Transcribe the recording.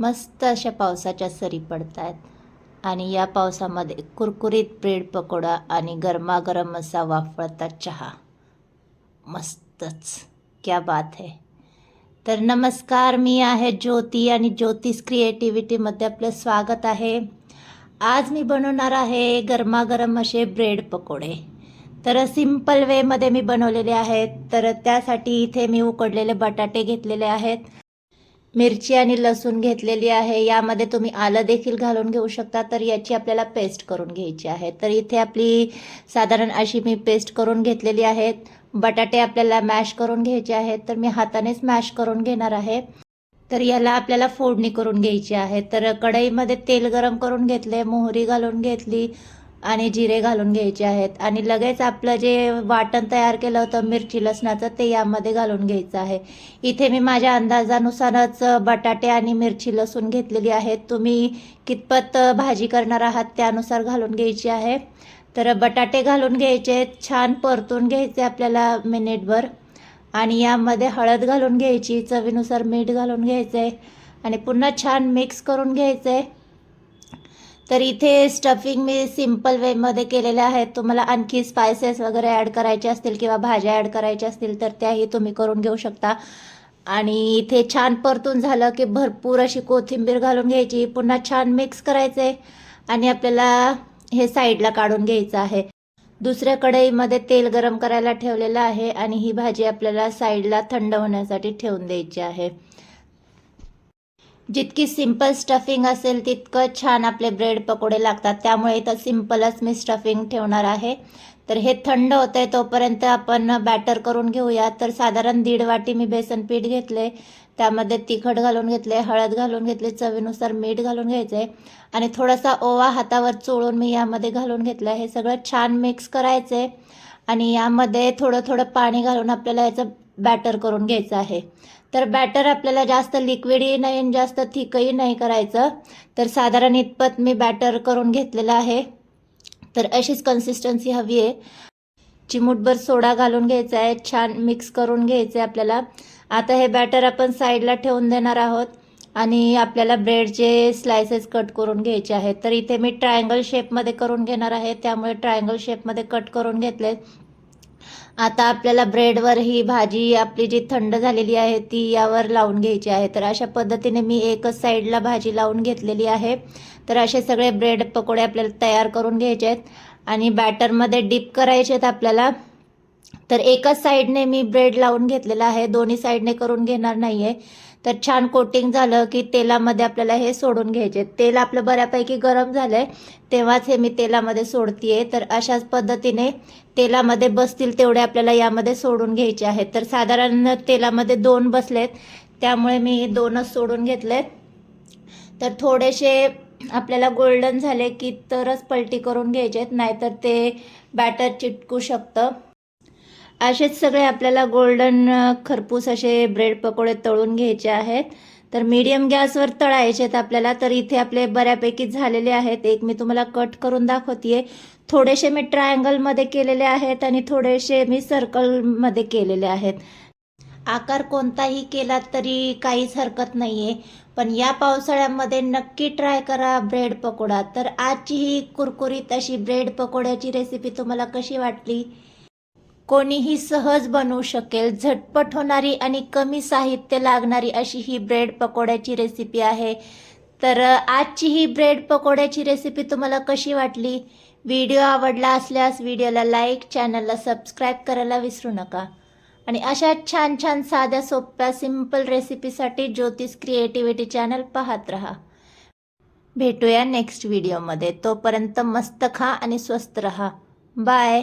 मस्त अशा पावसाच्या सरी पडत आहेत आणि या पावसामध्ये कुरकुरीत ब्रेड पकोडा आणि गरमागरम असा वाफळता चहा. मस्तच. क्या बात है. तर नमस्कार मी आहे ज्योती आणि ज्योतिष क्रिएटिव्हिटीमध्ये आपलं स्वागत आहे. आज मी बनवणार आहे गरमागरम असे ब्रेड पकोडे. तर सिंपल वेमध्ये मी बनवलेले आहेत. तर त्यासाठी इथे मी उकडलेले बटाटे घेतलेले आहेत. मिरची आणि लसूण घेतलेली आहे. यामध्ये तुम्ही आलं देखील घालून घेऊ शकता. तर याची आपल्याला पेस्ट करून घ्यायची आहे. तर इथे आपली साधारण अशी मी पेस्ट करून घेतलेली आहेत बटाटे आपल्याला मॅश करून घ्यायचे आहेत. तर मी हातानेच मॅश करून घेणार आहे. तर याला आपल्याला फोडणी करून घ्यायची आहे. तर कढईमध्ये तेल गरम करून घेतले मोहरी घालून घेतली. आणि जिरे घालून घ्यायचे आहेत. आणि लगेच आपलं जे वाटण तयार केलं होतं मिरची लसणाचं ते यामध्ये घालून घ्यायचं आहे. इथे मी माझ्या अंदाजानुसारच बटाटे आणि मिरची लसूण घेतलेली आहेत. तुम्ही कितपत भाजी करणार आहात त्यानुसार घालून घ्यायची आहे. तर बटाटे घालून घ्यायचे छान परतून घ्यायचे आपल्याला मिनिटभर. आणि यामध्ये हळद घालून घ्यायची चवीनुसार मीठ घालून घ्यायचे. आणि पुन्हा छान मिक्स करून घ्यायचे. तर इथे स्टफिंग मी सिंपल वेमध्ये केलेले आहेत. तुम्हाला आणखी स्पायसेस वगैरे ॲड करायचे असतील किंवा भाज्या ॲड करायच्या असतील तर त्याही तुम्ही करून घेऊ शकता. आणि इथे छान परतून झालं की भरपूर अशी कोथिंबीर घालून घ्यायची पुन्हा छान मिक्स करायचे आणि आपल्याला हे साईडला काढून घ्यायचं आहे. दुसऱ्या कढईमध्ये तेल गरम करायला ठेवलेलं आहे आणि ही भाजी आपल्याला साईडला थंड होण्यासाठी ठेवून द्यायची आहे. जितकी सिंपल स्टफिंग असेल तितकं छान आपले ब्रेड पकोडे लागतात. त्यामुळे इथं सिम्पलच मी स्टफिंग ठेवणार आहे. तर हे थंड होतंय तोपर्यंत आपण बॅटर करून घेऊया. तर साधारण दीड वाटी मी बेसन पीठ घेतले त्यामध्ये तिखट घालून घेतले हळद घालून घेतले चवीनुसार मीठ घालून घ्यायचे आणि थोडासा ओवा हातावर चोळून मी यामध्ये घालून घेतलं हे सगळं छान मिक्स करायचे आणि यामध्ये थोडं थोडं पाणी घालून आपल्याला याचं बॅटर करून घ्यायचं आहे. तर बॅटर आपल्याला जास्त लिक्विडही नाही आणि जास्त थिकही नाही करायचं. तर साधारण इतपत मी बॅटर करून घेतलेलं आहे. तर अशीच कन्सिस्टन्सी हवी आहे. चिमूटभर सोडा घालून घ्यायचा आहे. छान मिक्स करून घ्यायचं आहे आपल्याला. आता हे बॅटर आपण साईडला ठेवून देणार आहोत. आणि आपल्याला ब्रेडचे स्लायसेस कट करून घ्यायचे आहेत. तर इथे मी ट्रायंगल शेपमध्ये करून घेणार आहे. त्यामुळे ट्रायंगल शेपमध्ये कट करून घेतले. आता आपल्याला ब्रेडवर ही भाजी आपली जी थंड झालेली आहे ती यावर लावून घ्यायची आहे. तर अशा पद्धतीने मी एकच साईडला भाजी लावून घेतलेली आहे. तर असे सगळे ब्रेड पकोडे आपल्याला तयार करून घ्यायचे आहेत. आणि बॅटरमध्ये डिप करायचे आहेत आपल्याला. तर एकाच साईडने मी ब्रेड लावून घेतलेला आहे. दोन्ही साईडने करून घेणार नाही आहे तर छान कोटिंग झालं की तेलामध्ये आपल्याला हे सोडून घ्यायचे. तेल आपलं बऱ्यापैकी गरम झालं आहे तेव्हाच हे मी तेलामध्ये सोडतीये. तर अशाच पद्धतीने तेलामध्ये बसतील तेवढे आपल्याला यामध्ये सोडून घ्यायचे आहेत. तर साधारण तेलामध्ये दोन बसलेत त्यामुळे मी दोनच सोडून घेतलेत. तर थोडेसे आपल्याला गोल्डन झाले की तरच पलटी करून घ्यायचे आहेत नाहीतर ते बॅटर चिटकू शकतं. असेच सगळे आपल्याला गोल्डन खरपूस असे ब्रेड पकोडे तळून घ्यायचे आहेत. तर मीडियम गॅसवर तळायचे आहेत आपल्याला. तर इथे आपले बऱ्यापैकी झालेले आहेत. एक मी तुम्हाला कट करून दाखवते थोडेसे मी ट्रायंगलमध्ये केलेले आहेत आणि थोडेसे मी सर्कलमध्ये केलेले आहेत. आकार कोणताही केला तरी काहीच हरकत नाही आहे पण या पावसाळ्यामध्ये नक्की ट्राय करा ब्रेड पकोडा. तर आजची ही कुरकुरीत अशी ब्रेड पकोड्याची रेसिपी तुम्हाला कशी वाटली? कोणीही सहज बनवू शकेल. झटपट होणारी आणि कमी साहित्य लागणारी अशी ही ब्रेड पकोड्याची रेसिपी आहे. तर आजची ही ब्रेड पकोड्याची रेसिपी तुम्हाला कशी वाटली? व्हिडिओ आवडला असल्यास व्हिडिओला लाईक चॅनलला सबस्क्राईब करायला विसरू नका. आणि अशा छान छान साध्या सोप्या सिंपल रेसिपीसाठी ज्योतिष क्रिएटिव्हिटी चॅनल पाहत रहा. भेटूया नेक्स्ट व्हिडिओमध्ये तोपर्यंत मस्त खा आणि स्वस्त रहा. बाय